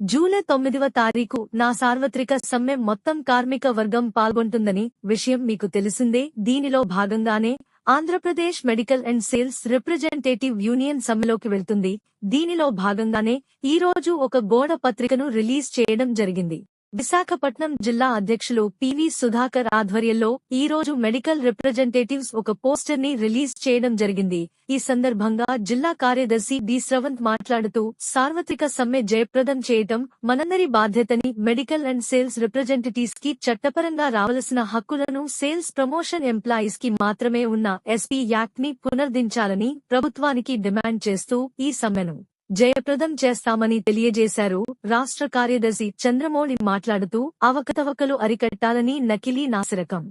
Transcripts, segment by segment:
July తొమ్మిదవ తారీఖు నా సార్వత్రిక సమ్మె మొత్తం కార్మిక వర్గం పాల్గొంటుందని విషయం మీకు తెలిసిందే. దీనిలో భాగంగానే Andhra Pradesh medical and sales representative union సమ్మెలోకి వెళ్తుంది. దీనిలో భాగంగానే ఈ రోజు ఒక గోడ పత్రికను రిలీజ్ చేయడం జరిగింది. విశాఖపట్నం జిల్లా అధ్యక్షులు పివి సుధాకర్ ఆధ్వర్యంలో ఈరోజు మెడికల్ రిప్రజెంటేటివ్స్ ఒక పోస్టర్ని రిలీజ్ చేయడం జరిగింది. ఈ సందర్భంగా జిల్లా కార్యదర్శి డి. స్రవంత్ మాట్లాడుతూ సార్వత్రిక సమ్మె జయప్రదం చేయటం మనందరి బాధ్యతని మెడికల్ అండ్ సేల్స్ రిప్రజెంటేటివ్స్కి చట్టపరంగా రావలసిన హక్కులను సేల్స్ ప్రమోషన్ ఎంప్లాయీస్కి మాత్రమే ఉన్న ఎస్పీ యాక్ట్ని పునర్దించాలని ప్రభుత్వానికి డిమాండ్ చేస్తూ ఈ సమ్మెను జయప్రదం చేస్తామని తెలియజేశారు. రాష్ట్ర కార్యదర్శి చంద్రమౌళి మాట్లాడుతూ అవకతవకలు అరికట్టాలని నకిలీ నాసిరకం.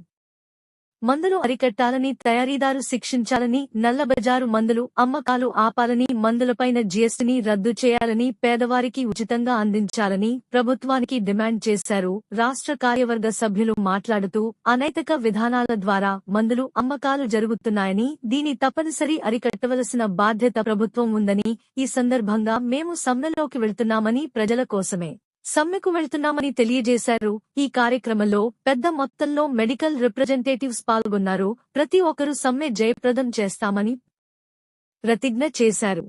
మందులు అరికట్టాలని తయారీదారు శిక్షించాలని నల్లబజారు మందులు అమ్మకాలు ఆపాలని మందులపైన జీఎస్టీని రద్దు చేయాలని పేదవారికి ఉచితంగా అందించాలని ప్రభుత్వానికి డిమాండ్ చేశారు. రాష్ట్ర కార్యవర్గ సభ్యులు మాట్లాడుతూ అనైతిక విధానాల ద్వారా మందులు అమ్మకాలు జరుగుతున్నాయని దీని తప్పనిసరి అరికట్టవలసిన బాధ్యత ప్రభుత్వం ఉందని ఈ సందర్భంగా మేము సమ్మెలోకి వెళ్తున్నామని ప్రజల కోసమే. సమ్మెకు వెళ్తున్నామని తెలియజేశారు. ఈ కార్యక్రమంలో పెద్ద మొత్తంలో మెడికల్ రిప్రజెంటేటివ్స్ పాల్గొన్నారు. ప్రతి ఒక్కరూ సమ్మె జయప్రదం చేస్తామని ప్రతిజ్ఞ చేశారు.